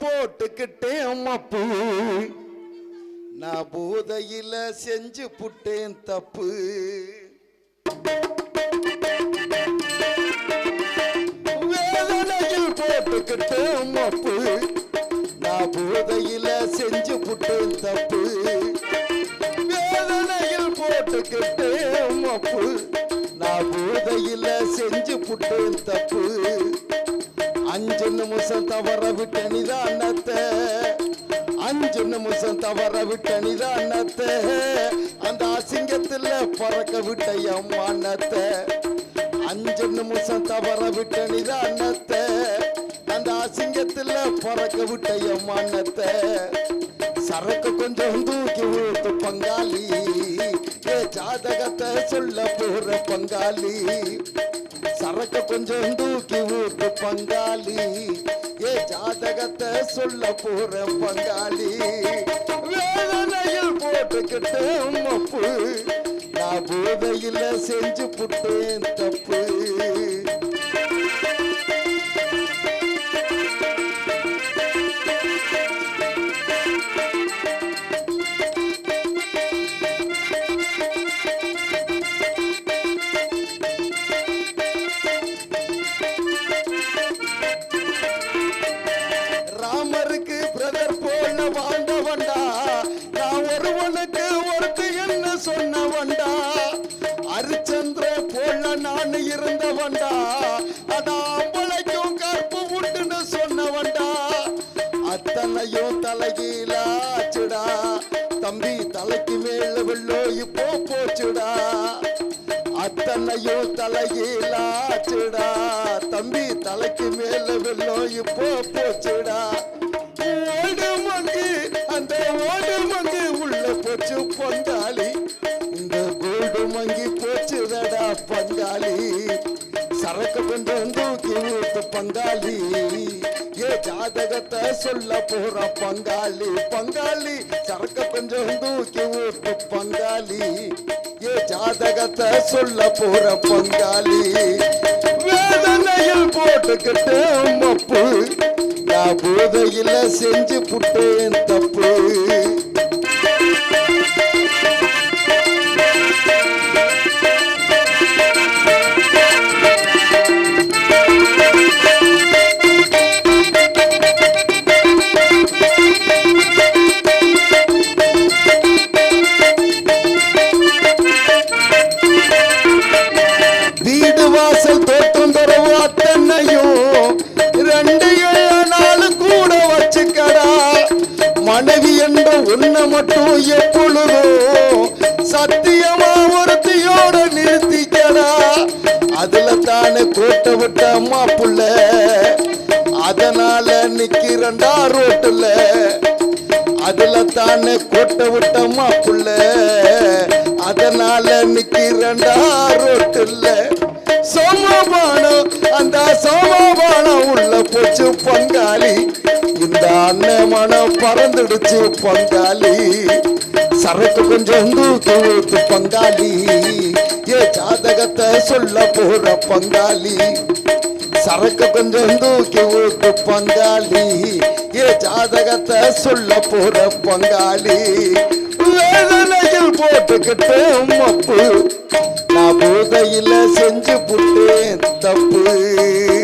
போட்டுக்கிட்டேன் மப்பு நான் பூதையில செஞ்சு புட்டேன் தப்பு. வேதனையில் போட்டுக்கிட்டேன் மப்பு நான் பூதையில செஞ்சு புட்டேன் தப்பு. வேதனையில் போட்டுக்கிட்டேன் மப்பு நான் பூதையில செஞ்சு புட்டேன் தப்பு. தவற விட்ட நிதானத்தை அஞ்சு நிமிஷம் தவற விட்ட நிதானத்தை அந்த அசிங்கத்துல பறக்க விட்ட எம்மானத்தை அஞ்சு நிமிஷம் தவற விட்ட நிதானத்தை அந்த அசிங்கத்துல பறக்க விட்ட எம்மானத்தை சரக்கு கொஞ்சம் தூக்கி ஊத்து பங்காளி. ஏ ஜாதகத்தை சொல்ல போற பங்காளி. சரக்கு கொஞ்சம் தூக்கி ஊத்து பங்காளி. ஏ ஜாதகத்தை சொல்ல போற பங்காளி வேதனையில் போட்டுக்கிட்ட மப்பு. நான் போதையில செஞ்சு புட்டேன் தப்பு. பிரதர் வாழ்ந்தவன்டா நான் ஒருவனுக்கு ஒருக்கு என்ன சொன்னவன்டா. அரிச்சந்திர போல நான் இருந்தவன்டா. அடா அம்பளைக்கும் கற்பு உண்டுன்னு சொன்னவன்டா. அத்தனையும் தலைகீழாச்சுடா தம்பி தலைக்கு மேல வெள்ளோ இப்போ போச்சுடா. அத்தனையோ தலைகீழாச்சுடா தம்பி தலைக்கு மேல வெள்ளோ இப்போ போச்சுடா. பங்காளி. சரக்கு கொஞ்சம் தூக்கி ஊத்து பங்காளி. ஏ ஜாதகத்தை சொல்ல போற பங்காளி பங்காளி சரக்கு கொஞ்சம் தூக்கி ஊத்து பங்காளி. ஏ ஜாதகத்தை சொல்ல போற பங்காளி. வேதனையில் போட்டுக்கிட்டு மப்பு. நான் போதையில செஞ்சு புட்டேன் தப்பு. மனைவி என்ற ஒன்ன மட்டும் எப்பொழுதும் சத்தியமா ஒருத்தியோட நிறுத்திக்கடா அதுல தானே கோட்டை விட்ட அம்மா புள்ள. அதனால நிக்கிறண்டா ரோட்டுல. அதுல தானே கோட்டை விட்டம்மா புள்ள. அதனால நிக்கிறண்டா ரோட்டுல. இந்த மனம் பறந்துடுச்சு பங்காளி. சரக்கு கொஞ்சம் தூத்து ஊத்து பங்காளி. ஏ ஜாதகத்தை சொல்ல போற பங்காளி. சரக்கு கொஞ்சம் தூக்கி ஊத்து பங்காளி. ஏ ஜாதகத்தை சொல்ல போற பங்காளி. வேதனையில் போட்டுக்கிட்டு மப்பு. நான் போதையில செஞ்சு புட்டேன் தப்பு.